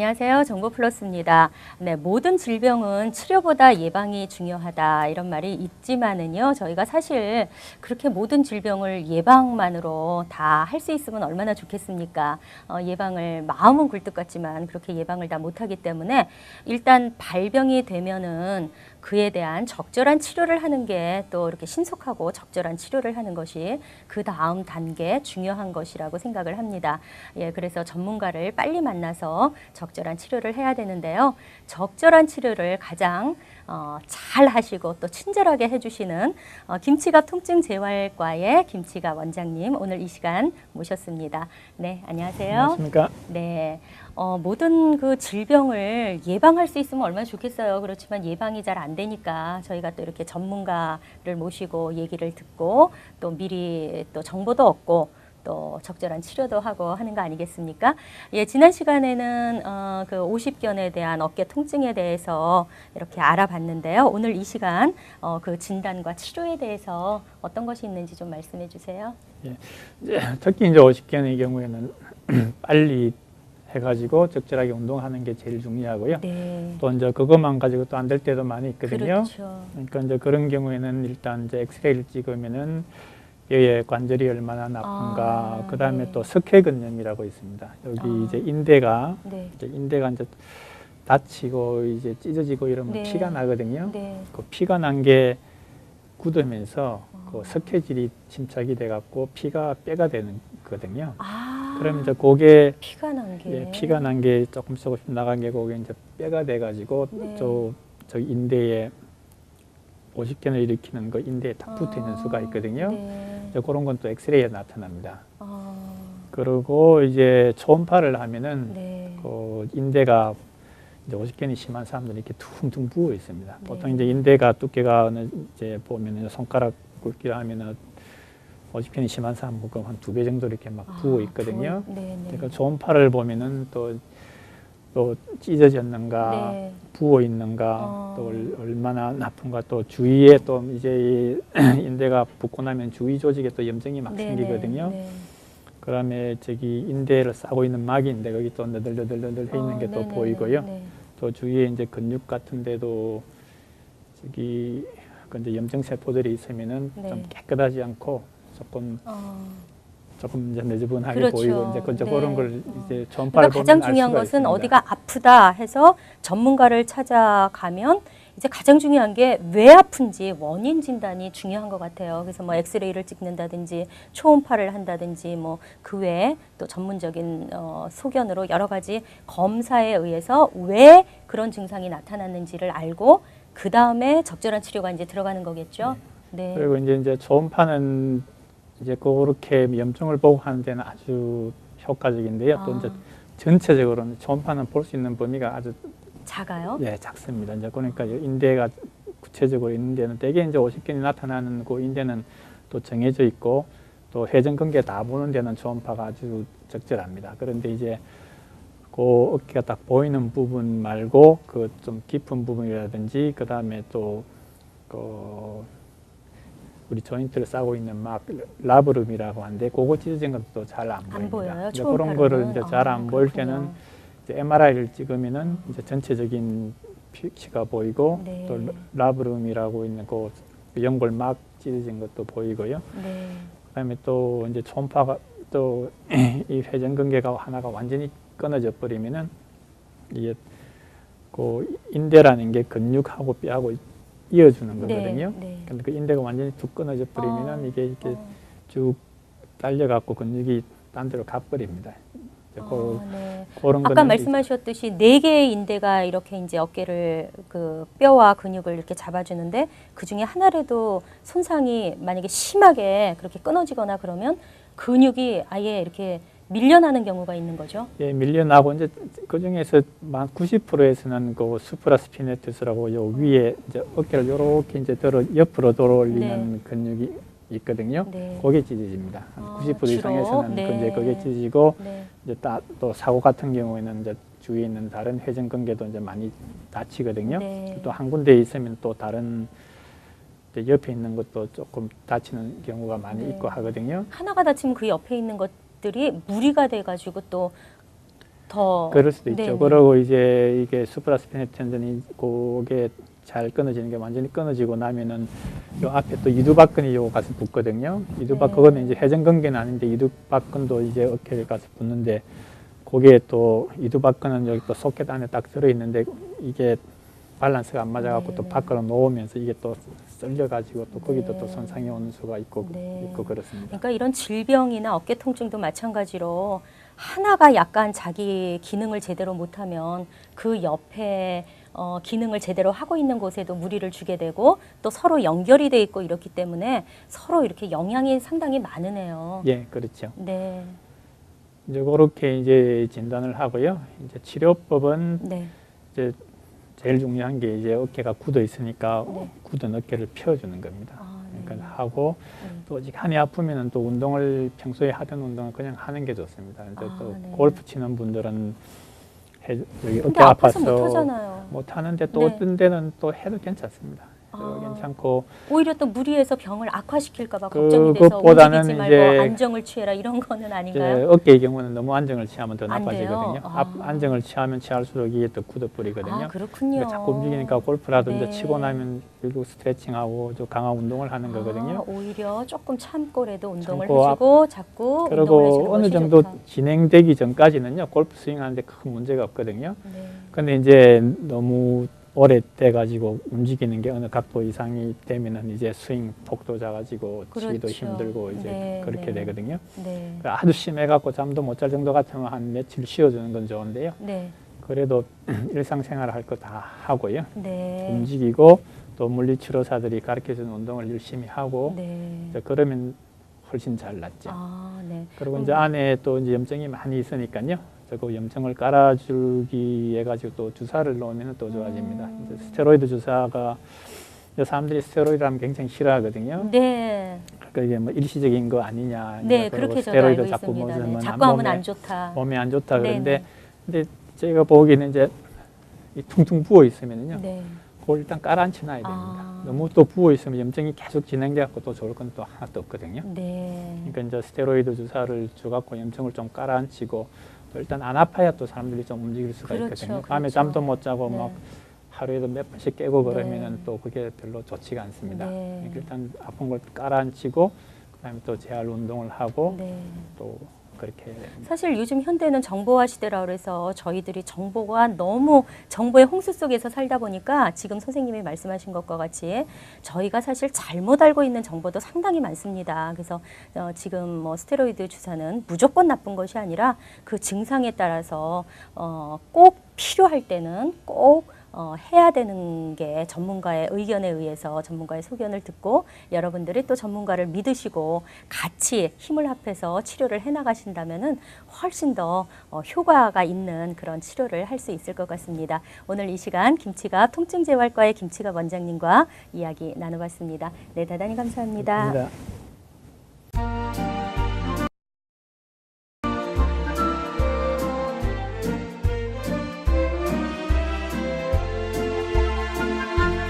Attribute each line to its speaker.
Speaker 1: 안녕하세요. 정보플러스입니다. 네, 모든 질병은 치료보다 예방이 중요하다 이런 말이 있지만은요. 저희가 사실 그렇게 모든 질병을 예방만으로 다 할 수 있으면 얼마나 좋겠습니까? 어, 예방을 마음은 굴뚝 같지만 그렇게 예방을 다 못하기 때문에 일단 발병이 되면은 그에 대한 적절한 치료를 하는 게 또 이렇게 신속하고 적절한 치료를 하는 것이 그 다음 단계 중요한 것이라고 생각을 합니다. 예, 그래서 전문가를 빨리 만나서 적절한 치료를 해야 되는데요. 적절한 치료를 가장 어, 잘 하시고 또 친절하게 해주시는 어, 김치갑 통증 재활과의 김치갑 원장님 오늘 이 시간 모셨습니다. 네, 안녕하세요.
Speaker 2: 안녕하십니까?
Speaker 1: 네. 어, 모든 그 질병을 예방할 수 있으면 얼마나 좋겠어요. 그렇지만 예방이 잘 안 되니까 저희가 또 이렇게 전문가를 모시고 얘기를 듣고 또 미리 또 정보도 얻고 또 적절한 치료도 하고 하는 거 아니겠습니까? 예, 지난 시간에는 어, 그 50견에 대한 어깨 통증에 대해서 이렇게 알아봤는데요. 오늘 이 시간 어, 그 진단과 치료에 대해서 어떤 것이 있는지 좀 말씀해 주세요.
Speaker 2: 이제 특히 이제 50견의 경우에는 빨리 해가지고 적절하게 운동하는 게 제일 중요하고요.
Speaker 1: 네.
Speaker 2: 또 이제 그것만 가지고 또 안 될 때도 많이 있거든요.
Speaker 1: 그렇죠.
Speaker 2: 그러니까 이제 그런 경우에는 일단 이제 엑스레이를 찍으면은 뼈의 관절이 얼마나 나쁜가,
Speaker 1: 아,
Speaker 2: 그 다음에
Speaker 1: 네.
Speaker 2: 또 석회근염이라고 있습니다. 여기
Speaker 1: 아.
Speaker 2: 이제 인대가
Speaker 1: 네.
Speaker 2: 이제 인대가 이제 다치고 이제 찢어지고 이러면
Speaker 1: 네.
Speaker 2: 피가 나거든요.
Speaker 1: 네.
Speaker 2: 그 피가 난 게 굳으면서
Speaker 1: 아.
Speaker 2: 그 석회질이 침착이 돼갖고 피가 뼈가 되는 거거든요.
Speaker 1: 아.
Speaker 2: 그럼 이제 그게
Speaker 1: 피가 난 게.
Speaker 2: 예, 피가 난 게 조금 조금씩 나간 게 그게 이제 뼈가 돼가지고
Speaker 1: 네.
Speaker 2: 저, 저 인대에 오십견을 일으키는 그 인대에 딱 붙어 있는 수가 있거든요.
Speaker 1: 네.
Speaker 2: 이제 그런 건 또 엑스레이에 나타납니다.
Speaker 1: 아.
Speaker 2: 그리고 이제 초음파를 하면은
Speaker 1: 네.
Speaker 2: 그 인대가 이제 오십견이 심한 사람들은 이렇게 퉁퉁 부어 있습니다.
Speaker 1: 네.
Speaker 2: 보통 이제 인대가 두께가 어느 이제 보면은 손가락 굵기로 하면은 오십견이 심한 사람 보면 한두 배 정도 이렇게 막 부어 있거든요.
Speaker 1: 부어- 네, 네.
Speaker 2: 그러니까 초음파를 보면은 또, 또 찢어졌는가,
Speaker 1: 네.
Speaker 2: 부어 있는가,
Speaker 1: 어.
Speaker 2: 또 얼- 얼마나 나쁜가, 또 주위에 또 이제 이 인대가 붓고 나면 주위 조직에 또 염증이 막
Speaker 1: 네,
Speaker 2: 생기거든요.
Speaker 1: 네.
Speaker 2: 그다음에 저기 인대를 싸고 있는 막인데 거기 또 너덜너덜너덜 해 있는
Speaker 1: 어,
Speaker 2: 게또
Speaker 1: 네, 네,
Speaker 2: 보이고요.
Speaker 1: 네.
Speaker 2: 또 주위에 이제 근육 같은 데도 저기 그 이제 염증 세포들이 있으면은
Speaker 1: 네.
Speaker 2: 좀 깨끗하지 않고 조금
Speaker 1: 어.
Speaker 2: 조금 이제 너저분하게
Speaker 1: 그렇죠.
Speaker 2: 보이고 이제 그
Speaker 1: 네.
Speaker 2: 그런 걸
Speaker 1: 어.
Speaker 2: 이제 초음파를
Speaker 1: 그러니까 가장 중요한 것은
Speaker 2: 있습니다.
Speaker 1: 어디가 아프다 해서 전문가를 찾아가면 이제 가장 중요한 게 왜 아픈지 원인 진단이 중요한 것 같아요. 그래서 뭐 엑스레이를 찍는다든지 초음파를 한다든지 뭐 그 외에 또 전문적인 어, 소견으로 여러 가지 검사에 의해서 왜 그런 증상이 나타났는지를 알고 그 다음에 적절한 치료가 이제 들어가는 거겠죠. 네.
Speaker 2: 그리고 이제 이제 초음파는 이제 그렇게 염증을 보고 하는 데는 아주 효과적인데요. 또
Speaker 1: 아,
Speaker 2: 이제 전체적으로는 초음파는 볼 수 있는 범위가 아주
Speaker 1: 작아요.
Speaker 2: 예, 작습니다. 이제 그러니까 이 인대가 구체적으로 있는 데는 대개 이제 50견이 나타나는 그 인대는 또 정해져 있고 또 회전 근개 다 보는 데는 초음파가 아주 적절합니다. 그런데 이제 그 어깨가 딱 보이는 부분 말고 그 좀 깊은 부분이라든지 그 다음에 또그 우리 조인트를 싸고 있는 막 라브룸이라고 하는데 그거 찢어진 것도 잘안 보입니다.
Speaker 1: 안 보여요.
Speaker 2: 그런 거를 이제 잘안
Speaker 1: 아,
Speaker 2: 보일. 때는 이제 MRI를 찍으면은 이제 전체적인 피치가 보이고
Speaker 1: 네.
Speaker 2: 또 라브룸이라고 있는 그 연골 막 찢어진 것도 보이고요.
Speaker 1: 네.
Speaker 2: 그다음에 또 이제 초음파가 또 이 회전근개가 하나가 완전히 끊어져 버리면은 이게 그 인대라는 게 근육하고 뼈하고 이어주는 거거든요.
Speaker 1: 네. 네.
Speaker 2: 근데 그 인대가 완전히 툭 끊어져 버리면은
Speaker 1: 어,
Speaker 2: 이게 이렇게
Speaker 1: 어.
Speaker 2: 쭉 딸려 갖고 근육이 딴 데로 가버립니다. 그,
Speaker 1: 아, 네. 아까 말씀하셨듯이 네 개의 인대가 이렇게 이제 어깨를 그 뼈와 근육을 이렇게 잡아주는데 그 중에 하나라도 손상이 만약에 심하게 그렇게 끊어지거나 그러면 근육이 아예 이렇게 밀려나는 경우가 있는 거죠.
Speaker 2: 예, 밀려나고 이제 그 중에서 만 90%에서는 그 수프라스피네투스라고 요 위에 이제 어깨를 요렇게 이제 들어 옆으로 들어 올리는 근육이 있거든요.
Speaker 1: 네.
Speaker 2: 그게 찢어집니다. 한
Speaker 1: 아,
Speaker 2: 90%
Speaker 1: 주로?
Speaker 2: 이상에서는
Speaker 1: 네.
Speaker 2: 근데 그게 찢어지고
Speaker 1: 네.
Speaker 2: 이제 따, 또 사고 같은 경우에는 이제 주위에 있는 다른 회전근개도 이제 많이 다치거든요.
Speaker 1: 네.
Speaker 2: 또한 군데 있으면 또 다른 이제 옆에 있는 것도 조금 다치는 경우가 많이
Speaker 1: 네.
Speaker 2: 있고 하거든요.
Speaker 1: 하나가 다치면 그 옆에 있는 것 들이 무리가 돼가지고 또 더
Speaker 2: 그럴 수도 있죠.
Speaker 1: 네네.
Speaker 2: 그러고 이제 이게 수프라스피네 텐전이 그게 잘 끊어지는 게 완전히 끊어지고 나면은 요 앞에 또 이두박근이 요 가서 붙거든요. 이두박
Speaker 1: 네.
Speaker 2: 그거는 이제 회전근개는 아닌데 이두박근도 이제 어깨에 가서 붙는데 그게 또 이두박근은 여기 또 소켓 안에 딱 들어 있는데 이게 밸런스가 안 맞아갖고 또
Speaker 1: 네.
Speaker 2: 밖으로 놓으면서 이게 또 썰려가지고 또 거기도
Speaker 1: 네.
Speaker 2: 또 손상이 오는 수가 있고
Speaker 1: 네.
Speaker 2: 있고 그렇습니다.
Speaker 1: 그러니까 이런 질병이나 어깨 통증도 마찬가지로 하나가 약간 자기 기능을 제대로 못하면 그 옆에 어, 기능을 제대로 하고 있는 곳에도 무리를 주게 되고 또 서로 연결이 돼 있고 이렇기 때문에 서로 이렇게 영향이 상당히 많으네요.
Speaker 2: 예, 그렇죠.
Speaker 1: 네,
Speaker 2: 이제 그렇게 이제 진단을 하고요. 이제 치료법은
Speaker 1: 네,
Speaker 2: 이제 제일 중요한 게 이제 어깨가 굳어 있으니까
Speaker 1: 네.
Speaker 2: 굳은 어깨를 펴주는 겁니다.
Speaker 1: 아, 네.
Speaker 2: 그러니까 하고
Speaker 1: 네.
Speaker 2: 또 아직 한이 아프면은 또 운동을 평소에 하던 운동을 그냥 하는 게 좋습니다. 이제
Speaker 1: 아,
Speaker 2: 또
Speaker 1: 네.
Speaker 2: 골프 치는 분들은 해, 여기
Speaker 1: 근데
Speaker 2: 어깨
Speaker 1: 아파서 못.
Speaker 2: 못 하는데 또
Speaker 1: 네.
Speaker 2: 어떤 데는 또 해도 괜찮습니다.
Speaker 1: 아.
Speaker 2: 괜찮고
Speaker 1: 오히려 또 무리해서 병을 악화시킬까봐 걱정이 돼서
Speaker 2: 그것보다는
Speaker 1: 움직이지 말고
Speaker 2: 이제
Speaker 1: 안정을 취해라 이런 거는
Speaker 2: 이제
Speaker 1: 아닌가요?
Speaker 2: 어깨의 경우는 너무 안정을 취하면 더
Speaker 1: 안 돼요?
Speaker 2: 나빠지거든요.
Speaker 1: 아.
Speaker 2: 앞- 안정을 취하면 취할수록 이게 더 굳어버리거든요.
Speaker 1: 아 그렇군요.
Speaker 2: 그러니까 자꾸 움직이니까 골프라도 이제
Speaker 1: 네.
Speaker 2: 치고 나면 결국 스트레칭하고 좀 강한 운동을 하는 거거든요.
Speaker 1: 아, 오히려 조금 참고라도 운동을
Speaker 2: 참고
Speaker 1: 해주고 자꾸 운동을 해주는
Speaker 2: 그리고 어느
Speaker 1: 것이
Speaker 2: 정도
Speaker 1: 좋다.
Speaker 2: 진행되기 전까지는요 골프 스윙하는데 큰 문제가 없거든요.
Speaker 1: 네.
Speaker 2: 근데 이제 너무 오래돼 가지고 움직이는 게 어느 각도 이상이 되면은 이제 스윙 폭도 작아지고 치기도
Speaker 1: 그렇죠.
Speaker 2: 힘들고 이제
Speaker 1: 네,
Speaker 2: 그렇게
Speaker 1: 네.
Speaker 2: 되거든요.
Speaker 1: 네.
Speaker 2: 그러니까 아주 심해 갖고 잠도 못 잘 정도 같으면 한 며칠 쉬어주는 건 좋은데요.
Speaker 1: 네.
Speaker 2: 그래도 일상생활 할 거 다 하고요.
Speaker 1: 네.
Speaker 2: 움직이고 또 물리치료사들이 가르쳐주는 운동을 열심히 하고
Speaker 1: 네.
Speaker 2: 그러면 훨씬 잘 낫죠.
Speaker 1: 아, 네.
Speaker 2: 그리고
Speaker 1: 음.
Speaker 2: 이제 안에 또 이제 염증이 많이 있으니까요. 그 염증을 깔아주기 해 가지고 또 주사를 놓으면 또 좋아집니다.
Speaker 1: 음.
Speaker 2: 이제 스테로이드 주사가 사람들이 스테로이드 하면 굉장히 싫어하거든요.
Speaker 1: 네.
Speaker 2: 그러니까 이게 뭐 일시적인 거 아니냐.
Speaker 1: 네,
Speaker 2: 그리고
Speaker 1: 그렇게 저도
Speaker 2: 스테로이드
Speaker 1: 알고
Speaker 2: 자꾸
Speaker 1: 있습니다. 네.
Speaker 2: 먹으면
Speaker 1: 자꾸 하면
Speaker 2: 몸에,
Speaker 1: 안 좋다.
Speaker 2: 몸에 안 좋다
Speaker 1: 네,
Speaker 2: 그런데
Speaker 1: 네.
Speaker 2: 근데 제가 보기에는 이제 이 퉁퉁 부어 있으면요.
Speaker 1: 네.
Speaker 2: 그걸 일단 깔아앉혀 놔야 됩니다.
Speaker 1: 아.
Speaker 2: 너무 또 부어 있으면 염증이 계속 진행돼 갖고 또 좋을 건 또 하나도 없거든요.
Speaker 1: 네.
Speaker 2: 그러니까 이제 스테로이드 주사를 줘 갖고 염증을 좀 깔아앉히고 또 일단 안 아파야 또 사람들이 좀 움직일 수가
Speaker 1: 그렇죠,
Speaker 2: 있거든요. 밤에
Speaker 1: 그렇죠.
Speaker 2: 잠도 못 자고
Speaker 1: 네.
Speaker 2: 막 하루에도 몇 번씩 깨고
Speaker 1: 네.
Speaker 2: 그러면은 또 그게 별로 좋지가 않습니다.
Speaker 1: 네.
Speaker 2: 그러니까 일단 아픈 걸 깔아앉히고 그다음에 또 재활 운동을 하고
Speaker 1: 네.
Speaker 2: 또 그렇게.
Speaker 1: 사실 요즘 현대는 정보화 시대라 그래서 저희들이 정보가 너무 정보의 홍수 속에서 살다 보니까 지금 선생님이 말씀하신 것과 같이 저희가 사실 잘못 알고 있는 정보도 상당히 많습니다. 그래서 어, 지금 뭐 스테로이드 주사는 무조건 나쁜 것이 아니라 그 증상에 따라서 어, 꼭 필요할 때는 꼭 어, 해야 되는 게 전문가의 의견에 의해서 전문가의 소견을 듣고 여러분들이 또 전문가를 믿으시고 같이 힘을 합해서 치료를 해 나가신다면은 훨씬 더 어, 효과가 있는 그런 치료를 할 수 있을 것 같습니다. 오늘 이 시간 김치가 통증 재활과의 김치가 원장님과 이야기 나눠봤습니다. 네, 대단히 감사합니다.
Speaker 2: 감사합니다.